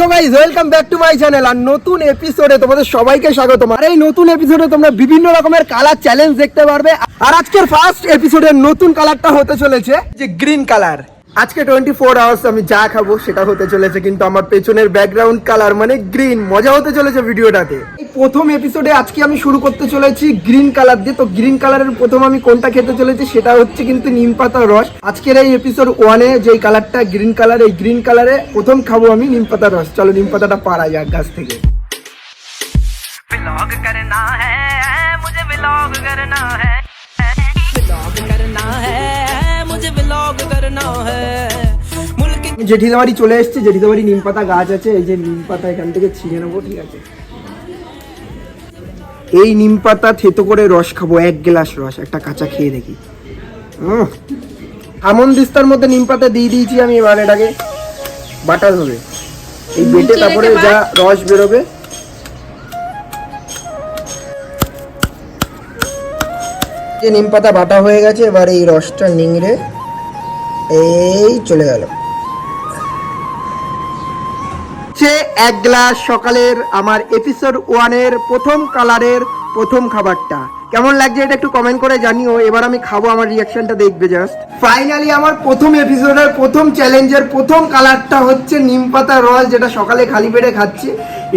So guys welcome back to my channel আর নতুন এপিসোডে তোমাদের সবাইকে স্বাগত আর এই নতুন এপিসোডে তোমরা বিভিন্ন রকমের কালার চ্যালেঞ্জ দেখতে পারবে। আর আজকের ফার্স্ট এপিসোডের নতুন কালারটা হতে চলেছে যে গ্রিন কালার আজকে টোয়েন্টি ফোর আওয়ার্স আমি যা খাবো সেটা হতে চলেছে কিন্তু আমার পেছনের ব্যাকগ্রাউন্ড কালার মানে গ্রিন মজা হতে চলেছে ভিডিওটাতে এই প্রথম এপিসোডে আজকে আমি শুরু করতে চলেছি গ্রিন কালার দিয়ে তো গ্রিন কালারের প্রথম আমি কোনটা খেতে চলেছি সেটা হচ্ছে কিন্তু নিম পাতার রস আজকের এই এপিসোড ওয়ানে যেই কালারটা গ্রিন কালার এই গ্রিন কালারে প্রথম খাবো আমি নিম পাতার রস চলো নিম পাতাটা পাড়া যাক গাছ থেকে व्लॉग करना है मुझे व्लॉग करना है व्लॉग करना है জেঠিদা বাড়ি চলে এসেছি জেঠিদা বাড়ি নিম পাতা গাছ আছে এই যে নিম পাতা এখান থেকে ছিঁড়ে নেব ঠিক আছে। এই নিম পাতা থেতো করে রস খাব এক গ্লাস রস একটা কাঁচা খেয়ে দেখি। আমন দিস্তার মধ্যে নিম পাতা দিয়ে দিয়েছি আমি এবার এটাকে বাটার হবে। এই বেটে তারপরে যা রস বেরোবে। যে নিম পাতা বাটা হয়ে গেছে এবার এই রসটা নিংড়ে এই চলে গেল। সে এক গ্লাস সকালের আমার এপিসোড ওয়ানের প্রথম কালারের প্রথম খাবারটা। কেমন লাগছে এটা একটু কমেন্ট করে জানিও, এবার আমি খাব, আমার রিয়াকশনটা দেখবে জাস্ট ফাইনালি আমার প্রথম এপিসোডের প্রথম চ্যালেঞ্জের প্রথম কালারটা হচ্ছে নিম পাতা রস, যেটা সকালে খালি পেটে খাচ্ছি।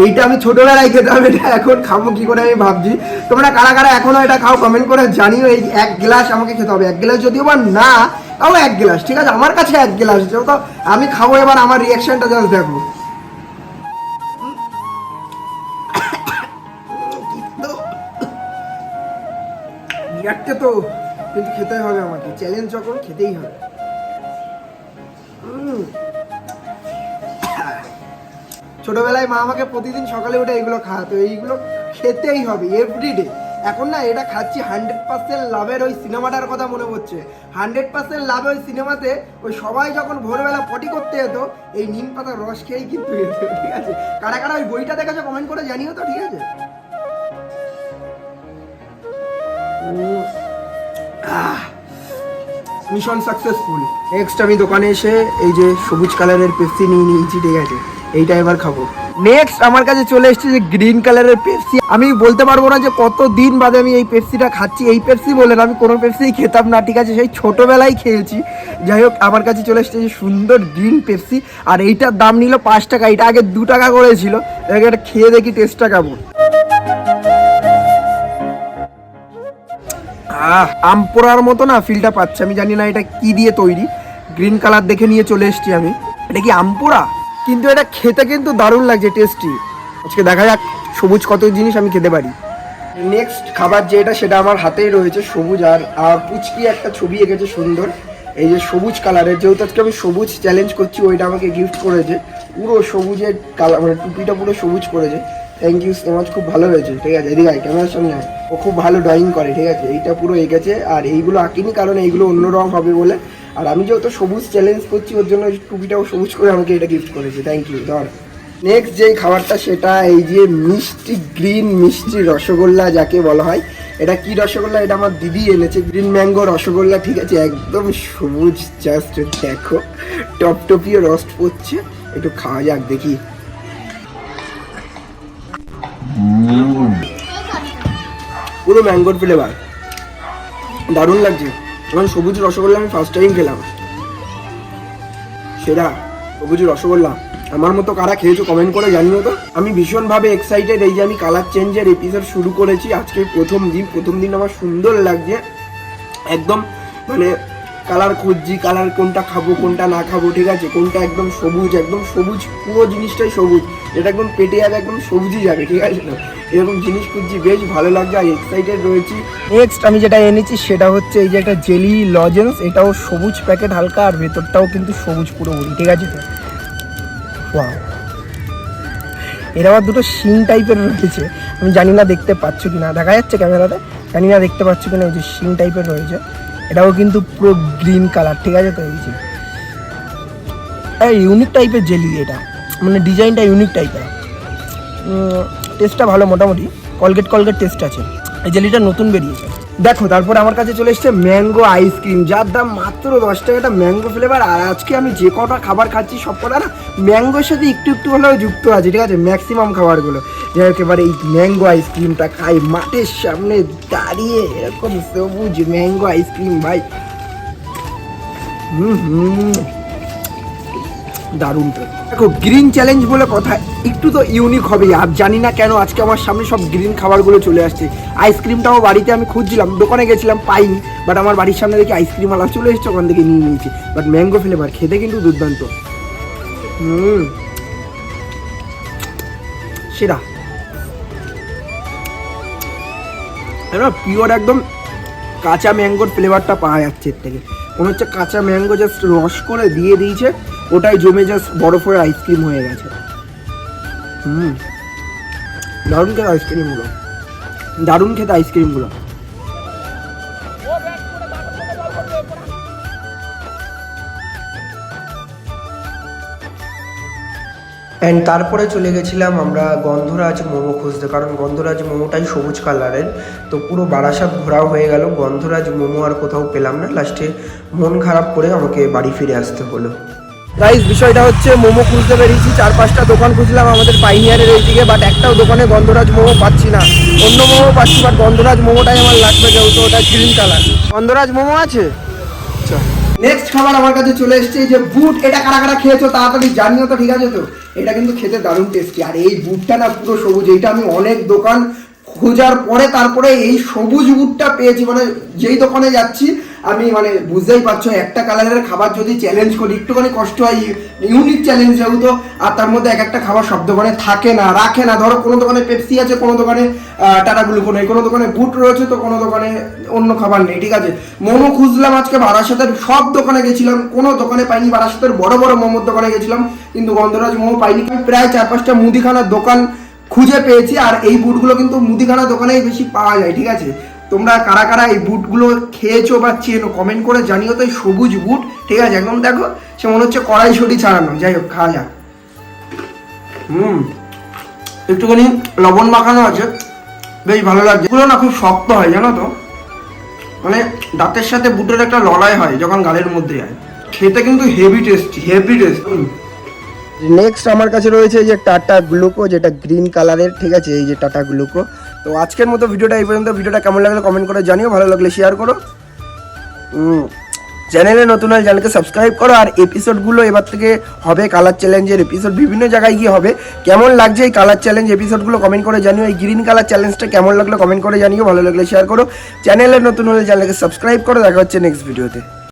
এইটা আমি ছোটবেলায় খেতাম, এটা এখন খাব, কি করে আমি ভাবছি? তোমরা কারা কারা এখনও এটা খাও কমেন্ট করে জানিও, এই এক গ্লাস আমাকে খেতে হবে। এক গ্লাস যদিও বা না তাও এক গ্লাস, ঠিক আছে? আমার কাছে এক গ্লাস তো আমি খাব এবার আমার রিয়াকশনটা জাস্ট দেখো। বিরাটটা তো কিন্তু হবে আমাকে চ্যালেঞ্জ যখন খেতেই হবে। ছোটবেলায় মা আমাকে প্রতিদিন সকালে উঠে এগুলো খাওয়াতো, এইগুলো খেতেই হবে এভরিডে এখন না এটা খাচ্ছি হান্ড্রেড পার্সেন্ট লাভের ওই সিনেমাটার কথা মনে পড়ছে। হান্ড্রেড পার্সেন্ট লাভে ওই সিনেমাতে ওই সবাই যখন ভোরবেলা পটি করতে যেত, এই নিম পাতার রস খেয়েই কিন্তু যেত ঠিক আছে? কারা কারা ওই বইটা দেখেছ কমেন্ট করে জানিও তো, ঠিক আছে? মিশন সাকসেসফুল নেক্সট আমি দোকানে এসে এই যে সবুজ কালারের পেপসি নিয়ে নিয়েছি, ঠিক আছে? এইটা এবার খাব। নেক্সট আমার কাছে চলে এসেছে যে গ্রিন কালারের পেপসি আমি বলতে পারব না যে কত দিন বাদে আমি এই পেপসিটা খাচ্ছি। এই পেপসি বলে না, আমি কোনো পেপসি খেতাম না, ঠিক আছে? সেই ছোটোবেলায় খেয়েছি। যাই হোক, আমার কাছে চলে এসেছে যে সুন্দর গ্রিন পেপসি আর এইটার দাম নিল পাঁচ টাকা, এটা আগে দু টাকা করেছিল। এটা খেয়ে দেখি টেস্টটা কেমন। আহ, আম পোড়ার মতো না ফিলটা পাচ্ছে। আমি জানি না এটা কি দিয়ে তৈরি। গ্রিন কালার দেখে নিয়ে চলে এসেছি আমি। এটা কি আম পোড়া? কিন্তু এটা খেতে কিন্তু দারুণ লাগছে টেস্টি আজকে দেখা যাক সবুজ কত জিনিস আমি খেতে পারি। নেক্সট খাবার যেটা, সেটা আমার হাতেই রয়েছে সবুজ আর পুচকি একটা ছবি এঁকেছে সুন্দর। এই যে সবুজ কালারের যেহেতু আজকে আমি সবুজ চ্যালেঞ্জ করছি ওইটা আমাকে গিফট করেছে। পুরো সবুজের কালার মানে টুপিটা পুরো সবুজ করেছে। থ্যাংক ইউ সো মাচ খুব ভালো হয়েছে, ঠিক আছে? এদিকে ক্যামেরার সামনে ও খুব ভালো ড্রয়িং করে, ঠিক আছে? এইটা পুরো এঁকেছে, আর এইগুলো আঁকিনি, কারণ এইগুলো অন্য রং হবে বলে আর আমি যেহেতু সবুজ চ্যালেঞ্জ করছি, ওর জন্য টুপিটাও সবুজ করে আমাকে এটা গিফট করেছে। থ্যাংক ইউ ধর। নেক্সট যেই খাবারটা, সেটা এই যে মিষ্টি গ্রিন মিষ্টি রসগোল্লা যাকে বলা হয়। এটা কি রসগোল্লা? এটা আমার দিদি এনেছে গ্রিন ম্যাঙ্গো রসগোল্লা, ঠিক আছে? একদম সবুজ জাস্ট দেখো টপটপিয়ে রস্ট পড়ছে একটু খাওয়া যাক, দেখি। পুরো ম্যাঙ্গোর ফ্লেভার দারুণ লাগছে। যখন সবুজ রসগোল্লা আমি ফার্স্ট টাইম খেলাম। সেরা সবুজ রসগোল্লা। আমার মতো কারা খেয়েছো কমেন্ট করে জানিও তো। আমি ভীষণভাবে এক্সাইটেড এই যে আমি কালার চেঞ্জের এপিসোড শুরু করেছি। আজকে প্রথম দিন প্রথম দিন আমার সুন্দর লাগছে। একদম মানে কালার খুঁজছি, কালার কোনটা খাব, কোনটা না খাব, ঠিক আছে? কোনটা একদম সবুজ একদম সবুজ, পুরো জিনিসটাই সবুজ। এটা একদম পেটে যাবে, একদম সবুজই যাবে, ঠিক আছে? না এরকম জিনিস খুঁজছি, বেশ ভালো লাগছে, আর এক্সাইটেড রয়েছি। নেক্সট আমি যেটা এনেছি, সেটা হচ্ছে এই যে একটা জেলি লজেন্স, এটাও সবুজ প্যাকেট হালকা, আর ভেতরটাও কিন্তু সবুজ পুরোপুরি, ঠিক আছে? Wow. এর আবার দুটো শিং টাইপের রয়েছে, আমি জানি না দেখতে পাচ্ছ কি না দেখা যাচ্ছে ক্যামেরাতে? জানি না দেখতে পাচ্ছ কি না এই যে শিং টাইপের রয়েছে। এটাও কিন্তু পুরো গ্রিন কালার ঠিক আছে তো? এই ইউনিক টাইপের জেলি এটা। মানে ডিজাইনটা ইউনিক টাইপের টেস্টটা ভালো মোটামুটি। কলগেট কলগেট টেস্ট আছে। এই জেলিটা নতুন বেরিয়েছে। দেখো, তারপরে আমার কাছে চলে এসছে ম্যাঙ্গো আইসক্রিম যার দাম মাত্র দশ টাকাটা ম্যাঙ্গো ফ্লেভার আর আজকে আমি যে কটা খাবার খাচ্ছি সব কটা না ম্যাঙ্গোর সাথে একটু একটু হলেও যুক্ত আছে, ঠিক আছে? ম্যাক্সিমাম খাবারগুলো। যে একেবারে এই ম্যাঙ্গো আইসক্রিমটা খাই, মাঠের সামনে দাঁড়িয়ে এরকম সবুজ ম্যাঙ্গো আইসক্রিম ভাই। হুম হুম। দারুণ দেখো গ্রিন চ্যালেঞ্জ বলে কথা, একটু তো ইউনিক হবে আর জানি না কেন আজকে আমার সামনে সব গ্রিন খাবারগুলো চলে আসছে। আইসক্রিমটাও বাড়িতে আমি খুঁজছিলাম, দোকানে গেছিলাম, পাইনি। বাট আমার বাড়ির সামনে দেখি আইসক্রিম আলা চলে এসেছে, ওখান থেকে নিয়ে নিয়েছি। বাট ম্যাঙ্গো ফ্লেভার খেতে কিন্তু দুর্দান্ত। হুম। সেরা। পিওর একদম কাঁচা ম্যাঙ্গোর ফ্লেভারটা পাওয়া যাচ্ছে এর থেকে। মনে হচ্ছে কাঁচা ম্যাঙ্গো জাস্ট রস করে দিয়ে দিয়েছে। ওটাই জমে জাস্ট বরফের আইসক্রিম হয়ে গেছে। হুম। দারুণ খেতে আইসক্রিমগুলো দারুণ খেতে আইসক্রিমগুলো অ্যান্ড তারপরে চলে গেছিলাম আমরা গন্ধরাজ মোমো খুঁজতে। কারণ গন্ধরাজ মোমোটাই সবুজ কালারের। তো পুরো বারাসাত ঘোরাও হয়ে গেল। গন্ধরাজ মোমো আর কোথাও পেলাম না। লাস্টে মন খারাপ করে আমাকে বাড়ি ফিরে আসতে হলো। গাইজ বিষয়টা হচ্ছে মোমো খুঁজতে পেরেছি চার পাঁচটা দোকান খুঁজলাম আমাদের পাইনিয়ারের এইদিকে বাট একটাও দোকানে গন্ধরাজ মোমো পাচ্ছি না। অন্য মোমো পাচ্ছি বাট গন্ধরাজ মোমোটাই আমার লাগবে যেহেতু ওটা গ্রিন কালার গন্ধরাজ মোমো আছে? নেক্সট খাবার আমার কাছে চলে এসেছে যে বুট এটা কারা কারা খেয়েছো তাড়াতাড়ি জানিও তো ঠিক আছে তো? এটা কিন্তু খেতে দারুণ টেস্টি আর এই বুটটা না পুরো সবুজ এটা আমি অনেক দোকান খোঁজার পরে তারপরে এই সবুজ বুটটা পেয়েছি মানে যেই দোকানে যাচ্ছি আমি মানে বুঝতেই পারছ, একটা কালারের খাবার যদি চ্যালেঞ্জ করি, একটুখানি কষ্ট হয় ইউনিক চ্যালেঞ্জ যেহেতু, আর তার মধ্যে এক একটা খাবার সব দোকানে থাকে না, রাখে না। ধরো কোনো দোকানে পেপসি আছে, কোনো দোকানে টাটা গ্লুকো নেই, কোনো দোকানে বুট রয়েছে, তো কোনো দোকানে অন্য খাবার নেই, ঠিক আছে? মোমো খুঁজলাম আজকে বারাসাতের, সব দোকানে গেছিলাম, কোনো দোকানে পাইনি, বারাসাতের বড় বড় মোমোর দোকানে গেছিলাম, কিন্তু গন্ধরাজ মোমো পাইনি। প্রায় চার পাঁচটা মুদিখানার দোকান খুঁজে পেয়েছি, আর এই বুটগুলো কিন্তু মুদিখানা দোকানেই বেশি পাওয়া যায়, ঠিক আছে? তোমরা কারা কারা এই বুটগুলো খেয়েছো বা চেনো কমেন্ট করে জানিও তো, এই সবুজ বুট, ঠিক আছে? একদম দেখো, সে মনে হচ্ছে কড়াইশুটি ছাড়ানো, যাই হোক, খাওয়া যাক। হুম, একটুখানি লবণ মাখানো আছে, বেশ ভালো লাগছে। এগুলো না খুব শক্ত হয়, জানো তো? মানে দাঁতের সাথে বুটের একটা লড়াই হয়, যখন গালের মধ্যে যায়। খেতে কিন্তু heavy tasty heavy taste next আমার কাছে রয়েছে যে টাটা গ্লুকো যেটা গ্রিন কালারের ঠিক আছে? এই যে টাটা গ্লুকো তো আজকের মতো ভিডিওটা এই পর্যন্ত। ভিডিওটা কেমন লাগলে কমেন্ট করে জানিও, ভালো লাগলে শেয়ার করো। চ্যানেলে নতুন হলে চ্যানেলকে সাবস্ক্রাইব করো। আর এপিসোডগুলো এবার থেকে হবে কালার চ্যালেঞ্জের এপিসোড বিভিন্ন জায়গায় গিয়ে হবে। কেমন লাগছে এই কালার চ্যালেঞ্জ এপিসোডগুলো কমেন্ট করে জানিও। এই গ্রিন কালার চ্যালেঞ্জটা কেমন লাগল কমেন্ট করে জানিও, ভালো লাগলে শেয়ার করো। চ্যানেলে নতুন হলে চ্যানেলকে সাবস্ক্রাইব করো। দেখা হচ্ছে নেক্সট ভিডিওতে